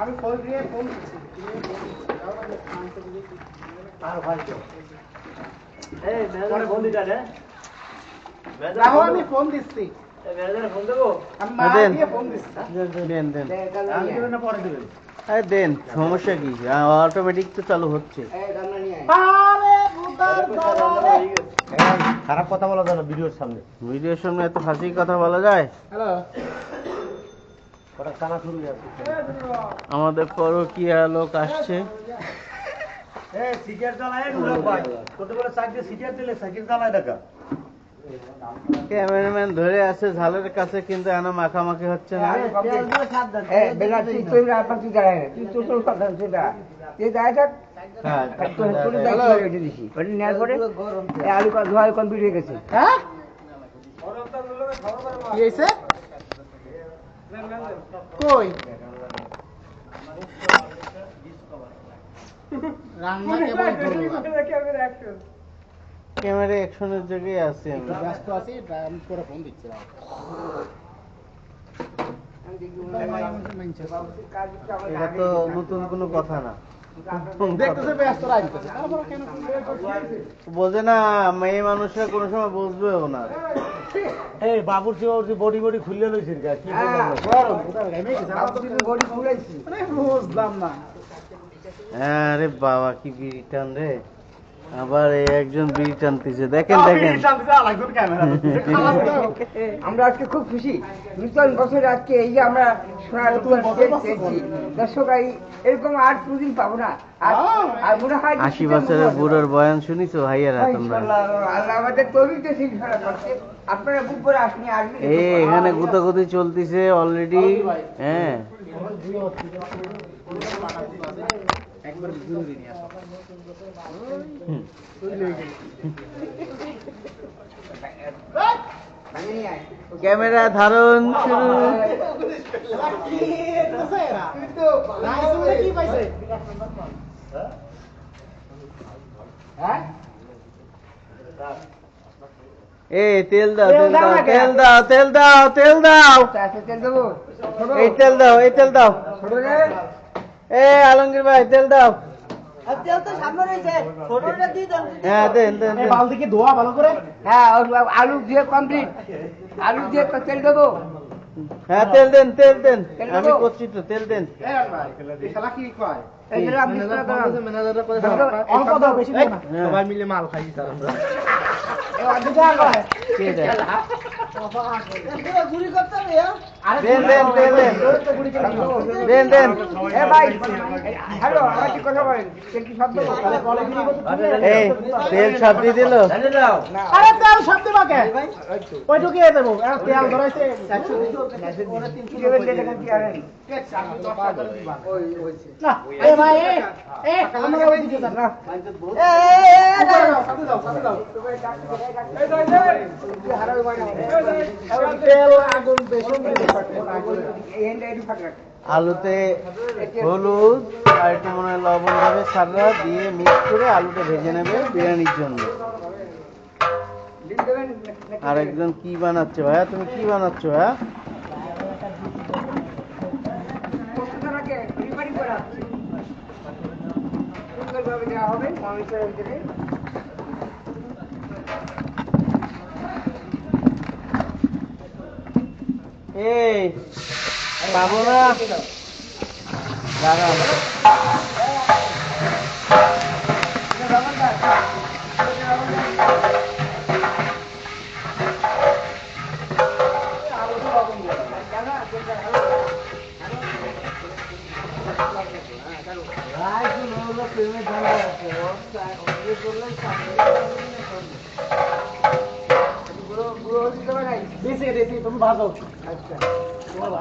আমি ফোন দিয়ে ফোন করছি। আমি ফোন দিচ্ছি। আমি মা দিয়ে ফোন দিচ্ছি। দেন দেন। আরে দেন। সমস্যা কি? অটোমেটিক তো চালু হচ্ছে। আরে রে। খারাপ কথা বলা যাবে ভিডিওর সামনে। ভিডিওর সামনে এত হাসি কথা বলা যায়? হ্যালো। ওটা কানা শুরু হয়ে আমাদের পরকীয়া লোক আসছে। এ সিগারেট জ্বালায় নুরা ভাই কত বড় সাইকেল সিগারেট দিলে সাইকেল জ্বালায় দেখা। ক্যামেরাম্যান ধরে আছে ঝালের কাছে কিন্তু এনা মাখামাখি হচ্ছে না। বেলা তুই তুই আপনার তুই দাঁড়ায় তুই তো তোর কথা তুই দাঁড়া তুই দাঁড়ায় থাক। হ্যাঁ তোর তোর হয়ে রান্না কেবল। ক্যামেরা অ্যাকশনের জায়গায় আছে আমি ব্যস্ত আছি আমি পরে ফোন দিচ্ছি এটা তো নতুন কোনো কথা না। বোঝে না মেয়ে মানুষরা কোনো সময় বুঝবেও না। এই বাবুর্চি বডি বডি খুললে লইছে কি হ্যাঁ, মানে বুঝলাম না। আরে বাবা কি বিড়ি টান রে? আবার এই একজন বিড়ি টানতেছে। দেখেন দেখেন। আমরা আজকে খুব খুশি। নূতন বছরে আজকে এই যে আমরা সোনার দর্শক এরকম আর কোনদিন পাবো না। আর আর মনে হয় আশি বছরের বুড়োর বয়ান শুনিছো ভাইয়ারা তোমরা? ইনশাআল্লাহ, আল্লাহ আমাদের তৌফিক তো ঠিক ফেরা করছে আপনারা বুক করে আসনি আসবেন এই এখানে গুতাগুতি চলতেছে অলরেডি হ্যাঁ। একবার। ক্যামেরা ধারণ শুরু এ, তেল দাও তেল দাও তেল দাও তেল দাও তেল দাও এই তেল দাও এই তেল দাও। এ আলমগীর ভাই তেল দাও। হ্যাঁ দেন দেন দেন। বালতিকে ধোয়া ভালো করে? হ্যাঁ ওর আলু দিয়ে কমপ্লিট আলু দিয়ে তেল দেবো। হ্যাঁ তেল দেন তেল দেন। আমি করছি তো তেল দেন। এ ভাই এই শালা কি কয়? এই যে আপনি করে দাও। অল্প দাও বেশি দিও না। সবাই মিলে মাল খাই তারা তেল সব দিয়ে দিল আরে তেল সব দিবা কে ওই ঢুকিয়ে দেবো তেল ধরাইছে কি আলুতে হলুদ, আর একটু মনে হয় লবণ দেবে সাররা দিয়ে মিক্স করে আলুটা ভেজে নেবে বিরিয়ানির জন্য। আর একজন কি বানাচ্ছে ভাইয়া? তুমি কি বানাচ্ছ ভাইয়া? এই পাবো না? দাঁড়াও।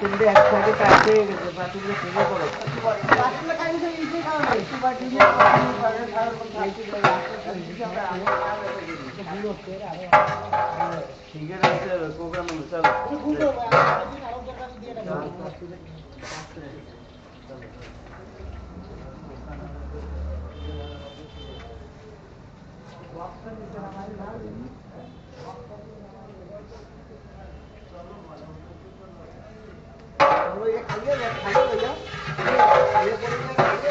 বাতিল দিয়ে এক সাইডে কাটে গেছে বাতিল দিয়ে ফেলে পড়ে একটু বাটি দিয়ে কখনো করে সারাক্ষণ থাকতে দেয় না। এদিকে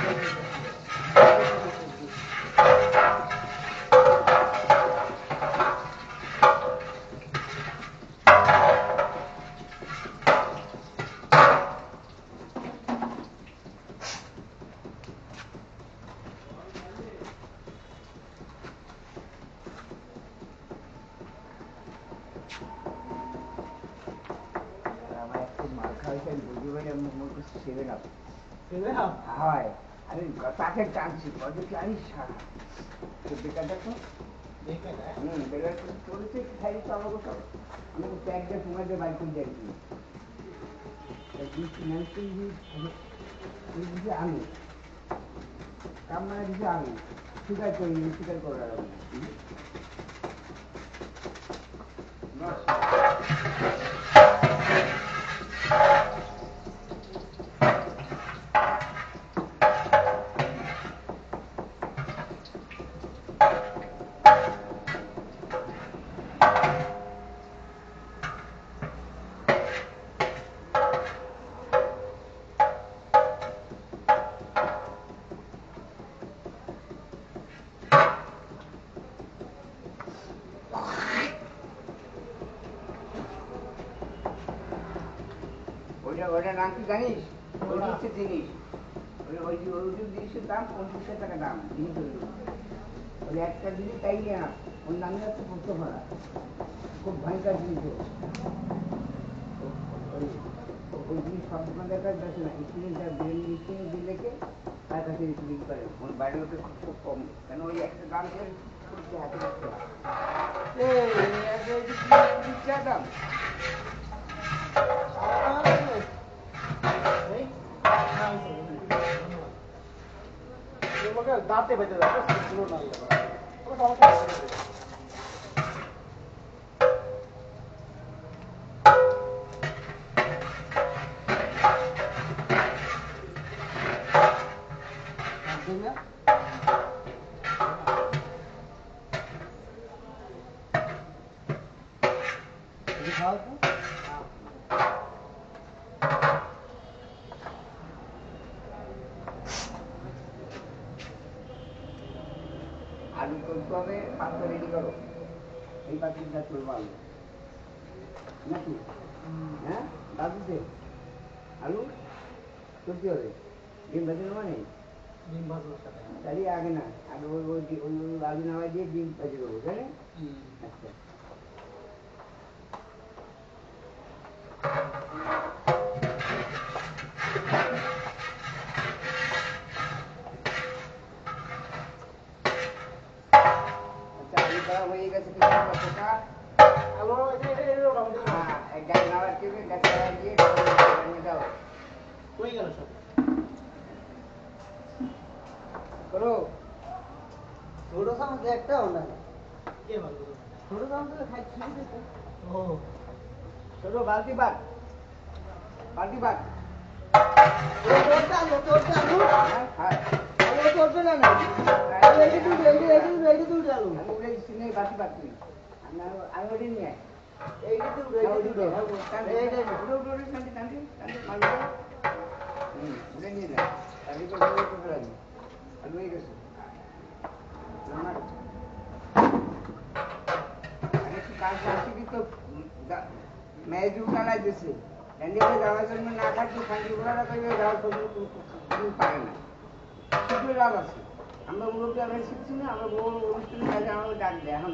না? হয়। আমি তাকে টানছি সারা তো দেখে। হুম বেকার চলেছে খাই তো আমাকে সব আমাকে দেখি আমি কাম মানে দিছে আমি স্বীকার করি স্বীকার করার আমি ওইটা ওইটা নাম কি জানিস? হচ্ছে জিনিস। ওই ওই যে জিনিসের দাম পঞ্চাশ টাকা দাম, জিনিস ওই একটা জিনিস তাই না ওর নামে হচ্ছে পুষ্পমালা খুব ভয়ঙ্কর জিনিস ওই- জিনিস সব দোকানদার কাছে বেশি না স্টুডেন্ট যারা বিরিয়ানি স্টুডেন্ট দিলেকে তার কাছে বিক্রি করে। ওই বাইরের লোকের খুব খুব কম। কেন ওই একটা দাম করতে হাতে রাখতে দাম? दाते बजे আলু করতে হবে পাত্র রেডি করো। এই চিন্তা করব আলু নাকি? হ্যাঁ? দাদুতে আলু? করতে হবে? ডিম ভেজে নেব নেই ডিম ভাজবো। তাহলে আগে না আগে ওই ওই আলু নামাই দিয়ে ডিম ভাজি দেবো তাই। আচ্ছা আচ্ছা। ছোট বালতি বাদ। বালতি বাদ। তোরটা তো, মেজু টানাই দিছে। ক্যান্ডিডেট যাওয়ার জন্য না থাকলে ঘোরাটা করবে যাওয়ার পারে না শিখলে লাভ আছে। আমরা মুরব্বী আমরা শিখছি না আমরা বড় অনুষ্ঠানে কাজে আমাকে ডাক দেয় এখন।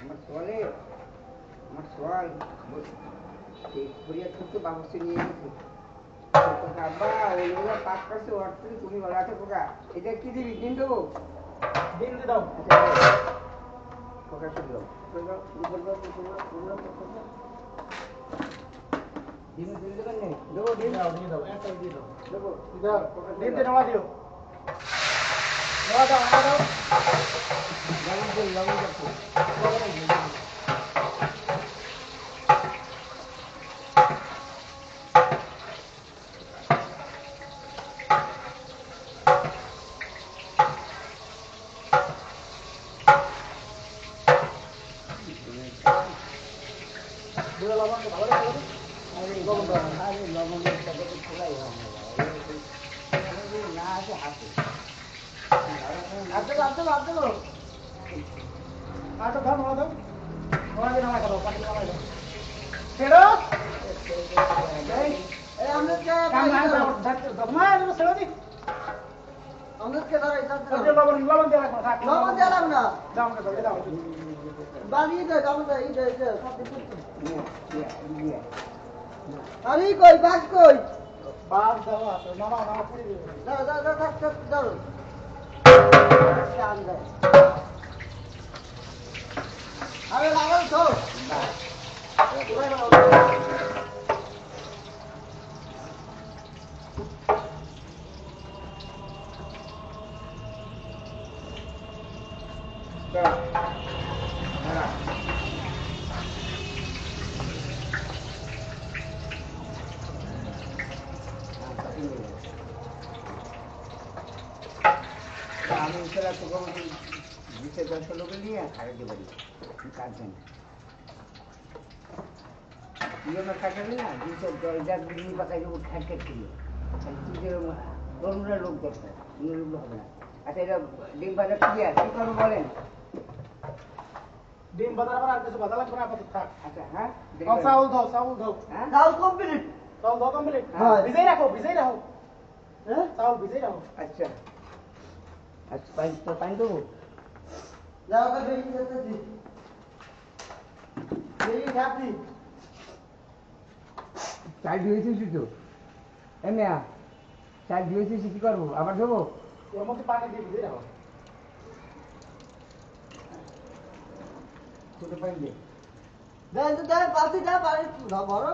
আমার সোয়ালে আমার এই ফরিয়াদপুর তো বাবুসে নিয়ে গেছে। আব্বা ওইগুলো করছে ওর তুমি বলা আছে পোকা। এটা কি দিবি দেবো দিন দিয়ে দাও পোকা শুধু দাও করে দাও, শুরু করে দাও, শুরু করে দাও, শুরু করে দাও, শুরু করে দাও। ডিম দিন দেবেন নেই দেবো ডিম দাও দিয়ে দাও একটা দিয়ে দাও দেবো দাও পোকা দিন শুধু দিয়ে দাও। নামা দিও নামা দাও নামা দাও লবণ দিন, লবণ দিন। লবণ করে দিও। আরে লবণ দাও, দিয়ে খোলাই হয় না বাবা। এই যে না। আছে হাতে দাও নামা দাও। নামা দিয়ে এই কাম না দিয়ে দিয়ে দিয়ে এই দে এই দে সব কিছু। নিয়ে, নিয়ে, নিয়ে। আরে কই বাস কই? বাস দাও আছে নামা নামা পুরি দাও। দাও দাও দাও দাও দাও কাম দে আরে লাগাও তো দাঁড়া। আমি ইশারা তো করব বিশে দশ লোকে নিয়ে খাটাতে পারি কাজ জানি ইয়ে খাটাবি না দুশো দশ হাজার পাকাই দেবো খ্যাট খ্যাট করে তরুণরা লোক দরকার অন্য লোক হবে না আচ্ছা এটা ডিম বাজার ক্লিয়ার কি করব বলেন ডিম বাজার আবার আর কিছু বাজার লাগবে না আপাতত থাক। আচ্ছা হ্যাঁ চাউল দাও চাউল দাও হ্যাঁ? দাও কমপ্লিট চাউল দাও কমপ্লিট হ্যাঁ। ভিজাই রাখো ভিজাই রাখো। হ্যাঁ? চাউল ভিজাই রাখো। আচ্ছা। আচ্ছা পানি তো পানি দেবো। দাও কা বেশি যেতে দি বেশি খাবি চাল ধুয়েছিস তো। এমিয়া চাল ধুয়েছিস কি করব? আবার দেবো ওর মধ্যে পানি দিয়ে ভিজাই রাখো। ছোট তো দেন পাতি যা না বড়